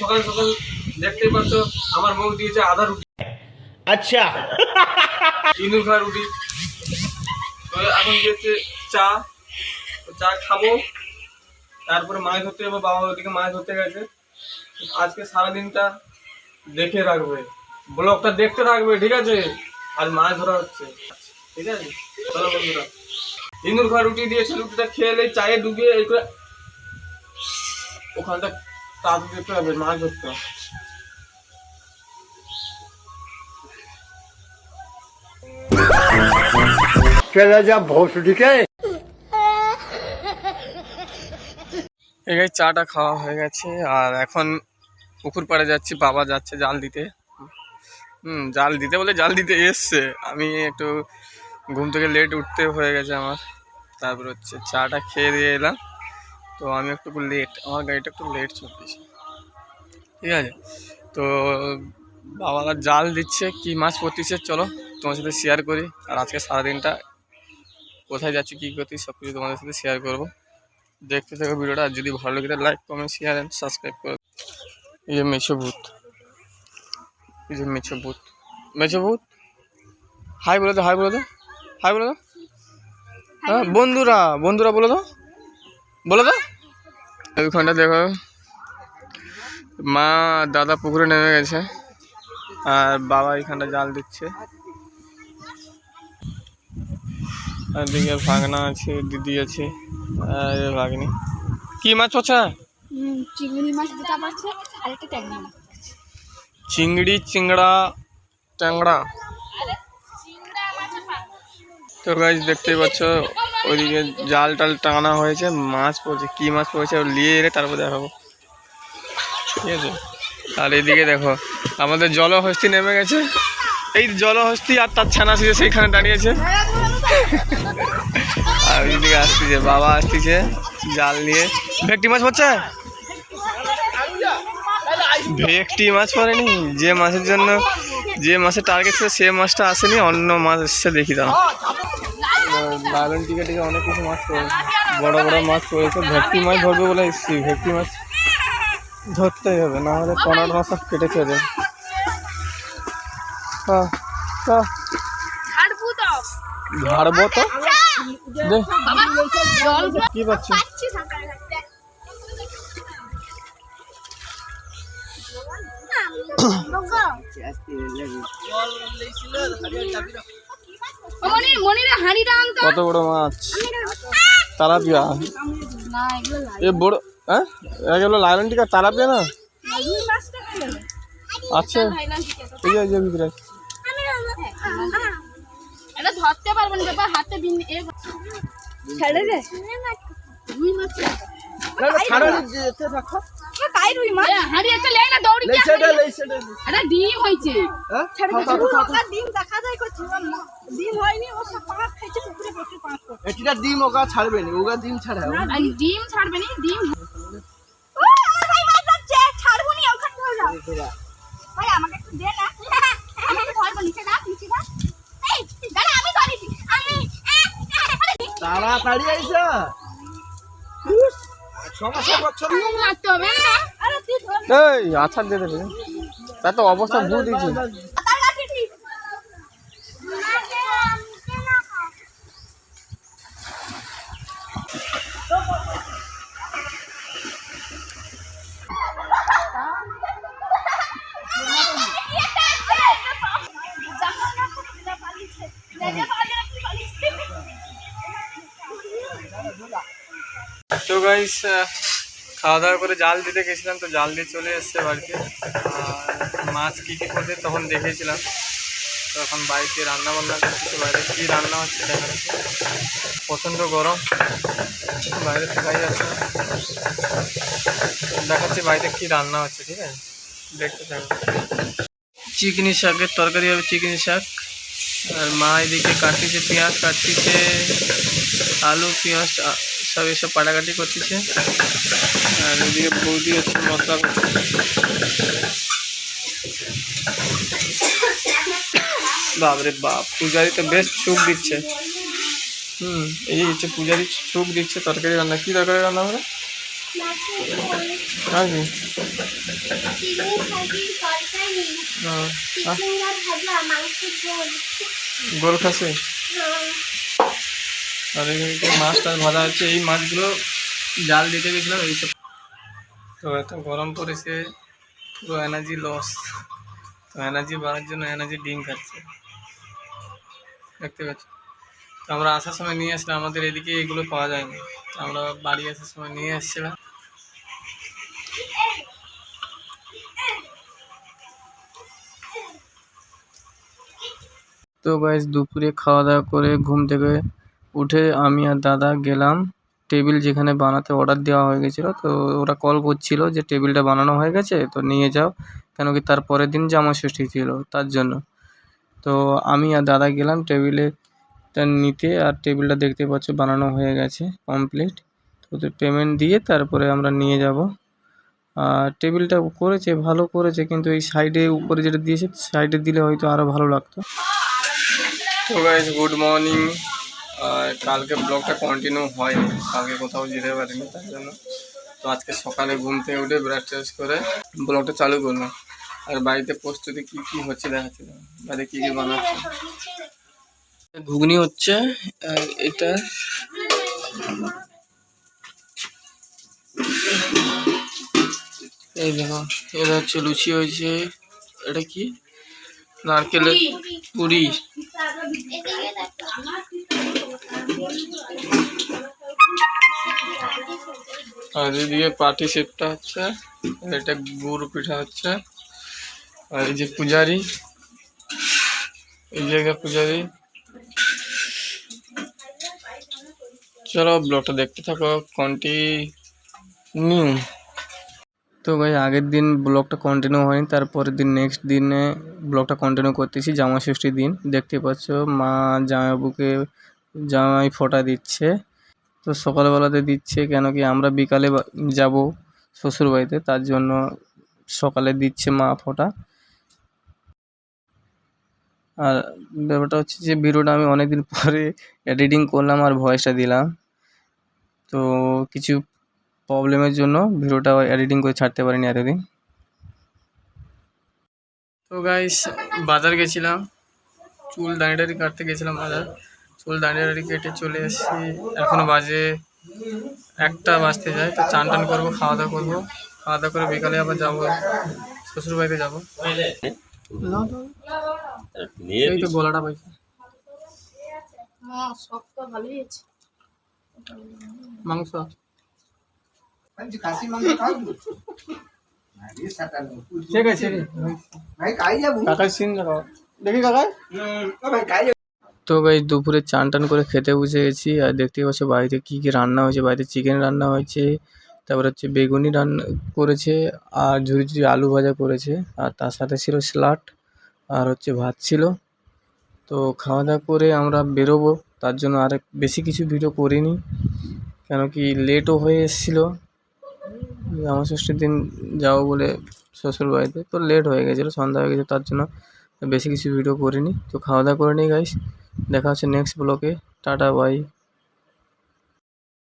সকাল সকাল দেখতেই পাচ্ছ আমার মুখ দিয়েছে আদা রুটি। আচ্ছা। ইঁদুর খাওয়া রুটি। এখন দিয়েছে চা। চা খাব। তারপরে মাছ ধরতে যাব বাবা ওদিকে মাছ ধরতে গেছে। আজকে সারাদিনটা দেখে রাখবে। ব্লগটা দেখতে রাখবে ঠিক আছে? আর মাছ ধরা হচ্ছে। ঠিক আছে? চলো বন্ধুরা। ইন্দুর খাওয়া রুটি দিয়েছে রুটিটা খেয়ে চায়ে ডুবিয়ে এই করে ওখানটা তাপ যেতে হবে মাছ ধরতে চলে যা ভৌসুটিকে এগাই চাটা খাওয়া হয়ে গেছে আর এখন পুকুর পাড়ে যাচ্ছি বাবা যাচ্ছে জাল দিতে। হুম জাল দিতে বলে জাল দিতে এসছে। আমি একটু ঘুম থেকে লেট উঠতে হয়ে গেছে আমার। তারপর হচ্ছে চাটা খেয়ে দিয়ে এলাম। তো আমি একটু লেট আমার গাড়িটা একটু লেট চলতেছে। ঠিক আছে? তো বাবারা জাল দিচ্ছে কি মাছ পড়তেছে চলো তোমার সাথে শেয়ার করি। আর আজকে সারাদিনটা কোথায় যাচ্ছি কী করছি সব কিছু তোমাদের সাথে শেয়ার করব। দেখতে থাকো ভিডিওটা আর যদি ভালো লাগে like comment share and subscribe করো। এই যে মেছো ভূত। এই যে মেছো ভূত। মেছো ভূত? হাই বলে দো হাই বলে দো। হাই বলে দো। হ্যাঁ বন্ধুরা বন্ধুরা বলে দাও। বলে দাও ওইখানটা দেখো। মা দাদা পুকুরে নেমে গেছে। আর বাবা এখানটা জাল দিচ্ছে। আর এদিকে ভাগনা আছে দিদি আছে আর ভাগনি। কি মাছ হচ্ছে চিংড়ি মাছ দুটা পাচ্ছে আর একটা ট্যাংরা চিংড়ি চিংড়া ট্যাংরা। তো গাছ দেখতেই পাচ্ছ ওইদিকে জাল টাল টাঙানো হয়েছে, মাছ পড়ছে, কি মাছ পড়েছে নিয়ে এলে তারপর দেখাবো। ঠিক আছে? আর এদিকে দেখো, আমাদের জলহস্তি নেমে গেছে। এই জলহস্তি আর তার ছানা ছিল সেইখানে দাঁড়িয়েছে। আর ওইদিকে আসতেছে, বাবা আসতেছে জাল নিয়ে। ভেটকি মাছ পড়ছে? ভেটকি মাছ পড়েনি, যে মাছের জন্য, যে মাছের টার্গেট ছিল সে মাছটা আসেনি, অন্য মাছ এসছে, দেখি দাও লালন টিকা টিকা অনেক কিছু মাছ পড়েছে বড় বড় মাছ পড়েছে। ভেটকি মাছ ধরবে বলে এসছি। ভেটকি মাছ ধরতেই হবে না হলে পনেরো মাছ সব কেটে খেয়ে হ্যাঁ হ্যাঁ ঝাড়বো তো? জল কি পাচ্ছি সকালে মনির মনির হাঁড়িটা আনতো কত বড় মাছ? তালাপিয়া? না এগুলো এ? বড় হ্যাঁ এগুলো লাইলন টিকা তালাপিয়া না? তো। এই যে- ভিতরে। এটা ধরতে পারব না বাবা হাতে বিন এ ছেড়ে দে। রুই মাছ। কাই রুই মাছ? হাঁড়ি একটা লে না দৌড়ি কি এটা ডিম হয়েছে। ডিম দেখা যায় ডিম হয়নি ও সব পাঁচ খাইছে পুকুরে বসে পাঁচ এটা ডিম ওগা ছাড়বে না ওগা ডিম ছাড়া ডিম ছাড়বে না ডিম ও ভাই মাছ যাচ্ছে ছাড়বো নি ওখানে ধরে। যাও ভাই আমাকে একটু দে না। আমি একটু ধরবো নিচে না নিচে না এই দাঁড়া আমি আমি তাড়াতাড়ি আইসা। সমস্যা করছ মারতে হবে না। আরে তুই ধর। এই আছাড় দিয়ে দেবে তার তো অবস্থা ভুল দিয়েছে। তো গাইস খাওয়া দাওয়া করে জাল দিতে গেছিলাম, তো জাল দিয়ে চলে এসছে বাড়িতে। আর মাছ কী কী করতে তখন দেখেছিলাম তো এখন বাড়িতে রান্না বান্না করতেছে বাইরে কী রান্না হচ্ছে দেখাচ্ছি। প্রচণ্ড গরম, বাইরে থাকাই যাচ্ছে। দেখাচ্ছি বাড়িতে কী রান্না হচ্ছে, ঠিক আছে? দেখতে থাকো। চিকনি শাকের তরকারি হবে চিকনি শাক। আর মা এদিকে কাটতেছে পেঁয়াজ, কাটতেছে আলু, পেঁয়াজ সব এসব কাটাকাটি করতেছে। আর এদিকে বৌদি হচ্ছে মশলা বাপরে বাপ পূজারি তো বেশ সুখ দিচ্ছে। হুম এই হচ্ছে পূজারি সুখ দিচ্ছে তরকারি রান্না কি তরকারি রান্না হবে হ্যাঁ, গোল খাসি? এদিকে মাছ টাছ ভাজা হচ্ছে, এই মাছগুলো জাল দিতে গেছিলাম এইসব তো এত গরম পড়েছে, পুরো এনার্জি লস তো এনার্জি বাড়ার জন্য এনার্জি ডিম খাচ্ছে। দেখতে পাচ্ছি? তো আমরা আসার সময় নিয়ে আসলাম, আমাদের এদিকে এগুলো পাওয়া যায়নি। তো আমরা বাড়ি আসার সময় নিয়ে এসেছিলাম তো গাইজ দুপুরে খাওয়া দাওয়া করে ঘুম থেকে উঠে আমি আর দাদা গেলাম। টেবিল যেখানে বানাতে অর্ডার দেওয়া হয়ে গেছিল, তো ওরা কল করছিল যে টেবিলটা বানানো হয়ে গেছে, তো নিয়ে যাও। কেন কি তার পরের দিন জামা ষষ্ঠী ছিল তার জন্য। তো আমি আর দাদা গেলাম টেবিলেটা নিতে, আর টেবিলটা দেখতে পাচ্ছ বানানো হয়ে গেছে কমপ্লিট তো ওদের পেমেন্ট দিয়ে তারপরে আমরা নিয়ে যাব। আর টেবিলটা করেছে, ভালো করেছে, কিন্তু এই সাইডে উপরে যেটা দিয়েছে সাইডে দিলে হয়তো আরও ভালো লাগতো। তো গাইজ গুড মর্নিং কালকে ব্লগটা কন্টিনিউ হয়নি। কালকে কোথাও যেতে পারিনি তার জন্য। তো আজকে সকালে ঘুম থেকে উঠে ব্রাশ ট্রাশ করে ব্লগটা চালু করলাম। আর বাড়িতে প্রস্তুতি কী কী হচ্ছে দেখাচ্ছি। বাড়িতে কী কী বানাচ্ছে? ঘুগনি হচ্ছে, আর এটা এই দেখো, এটা হচ্ছে লুচি হয়েছে। এটা কি? নারকেলের পুরি। আর এদিকে পাটি সেপটা হচ্ছে এটা গুড় পিঠা হচ্ছে। আর এই যে পূজারি, এই জায়গা পূজারি। চলো ব্লগটা দেখতে থাকো কন্টিনিউ তো ভাই, আগের দিন ব্লগটা কন্টিনিউ হয়নি, তারপরের দিন নেক্সট দিনে ব্লগটা কন্টিনিউ করতেছি জামা ষষ্ঠীর দিন। দেখতে পাচ্ছ মা জামাইবাবুকে জামাই ফোঁটা দিচ্ছে। তো সকালবেলাতে দিচ্ছে কেন কি আমরা বিকালে যাব শ্বশুর বাড়িতে তার জন্য সকালে দিচ্ছে মা ফোঁটা। আর ব্যাপারটা হচ্ছে যে ভিডিওটা আমি অনেকদিন পরে এডিটিং করলাম আর ভয়েসটা দিলাম। তো কিছু প্রবলেমের জন্য ভিডিওটা এডিটিং করে ছাড়তে পারিনি এতদিন। তো গাইস বাজার গেছিলাম। চুল দাঁড়িয়ে কাটতে গেছিলাম বাজার। চুল দাঁড়িয়ে দাঁড়িয়ে কেটে চলে এসেছি। এখনও বাজে একটা বাজতে যায় তো চান টান করব খাওয়া দাওয়া করব। খাওয়া দাওয়া করে বিকালে আবার যাব শ্বশুর বাড়িতে যাব। এই তো গলাটা পাইছে। মাংস? ঠিক আছে ভাই খাই যাব। কাকাই সিন দেখি কাকাই। তো গাই দুপুরে চান টান করে খেতে বসে গেছি আর দেখতে পাচ্ছ বাড়িতে কী কী রান্না হয়েছে? বাড়িতে চিকেন রান্না হয়েছে, তারপর হচ্ছে বেগুনি রান্না করেছে, আর ঝুরি ঝুরি আলু ভাজা করেছে, আর তার সাথে ছিল স্যালাড আর হচ্ছে ভাত ছিল। তো খাওয়া দাওয়া করে আমরা বেরোবো, তার জন্য আর বেশি কিছু ভিডিও করিনি, কেন কি লেটও হয়ে এসেছিল। জামা ষষ্ঠীর দিন যাব বলে শ্বশুর বাড়িতে, তো লেট হয়ে গেছিল, সন্ধ্যা হয়ে গেছে, তার জন্য বেশি কিছু ভিডিও করিনি। তো খাওয়া দাওয়া করে নিই গাইস দেখা হচ্ছে নেক্সট ব্লকে টাটা বাই